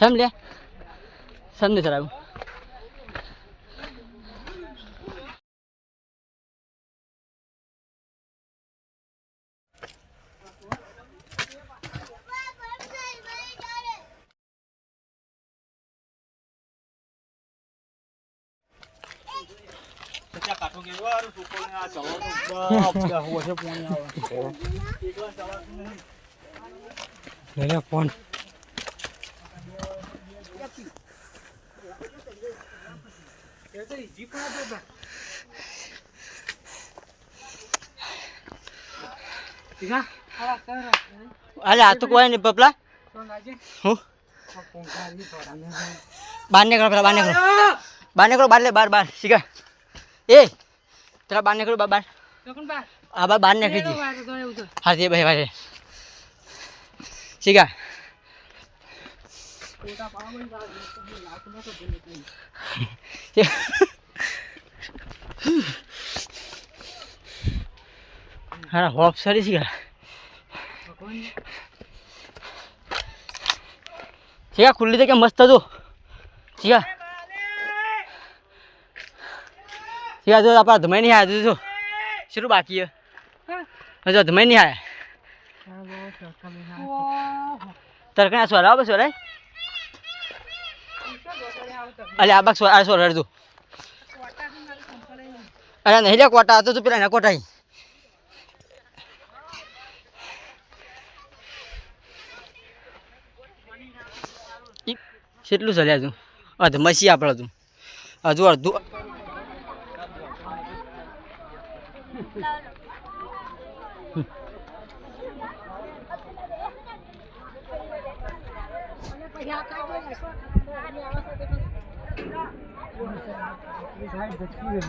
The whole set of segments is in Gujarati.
બા લે? સમ નહીં લે ફોન. અરે આ તો કોઈ નહીં પપલા. હું? બહાર નીકળો પેલા, બહાર નીકળો. બહાર નીકળો બાર લે બાર બાર શીખા. એ, પેલા બહાર નીકળો બાર બહાર. હા બાર બહાર નીકળી હા, તે ભાઈ ભાઈ. શીખા. હા હોપ સારી છે શીખા ખુલ્લી તો કે મસ્ત હતું? શીખા શીખા જો આપણા ધમાઈ નહીં આવ્યા જો શરૂ બાકી હજુ ધમાઈ નહીં આવ્યા તરકણા સોર આવો સોર અલે, આ સોર આ સોર હરજો. અરે, નહીં લે કોટા હતો તું પેલા ના કોટા અહીં. છે કેટલું ચાલ્યા તું અધ મસી આપણે તું હજુ અડધું साइड बच्ची है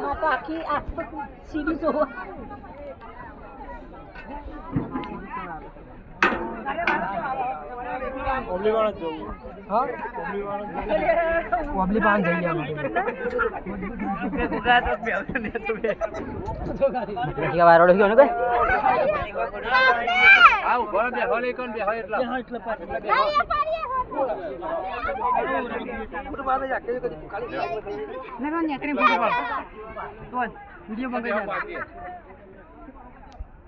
माता की आप तो सीरीज हो अरे ઓબલી વાળા જવું હા ઓબલી વાળા ઓબલી પાન જઈએ અમે ઠીક વારોડ ગયો ને કઈ આવ બોલ બે હોલે કોણ બે હોય એટલા તમે આ બાજુ ભાઈ હાલે ફોટો પાડી લે ને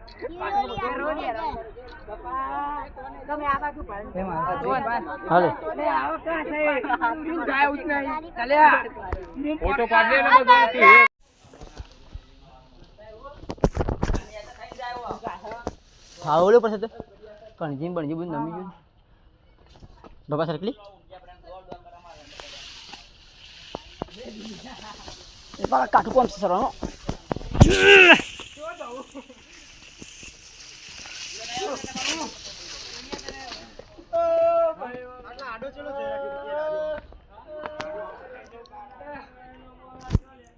બધું તું. ખાવડું પડશે તો ભણજી બણજી બધું નમી ગયું. બાબા સરકલી કાઠું કોમ છે સરવાનો.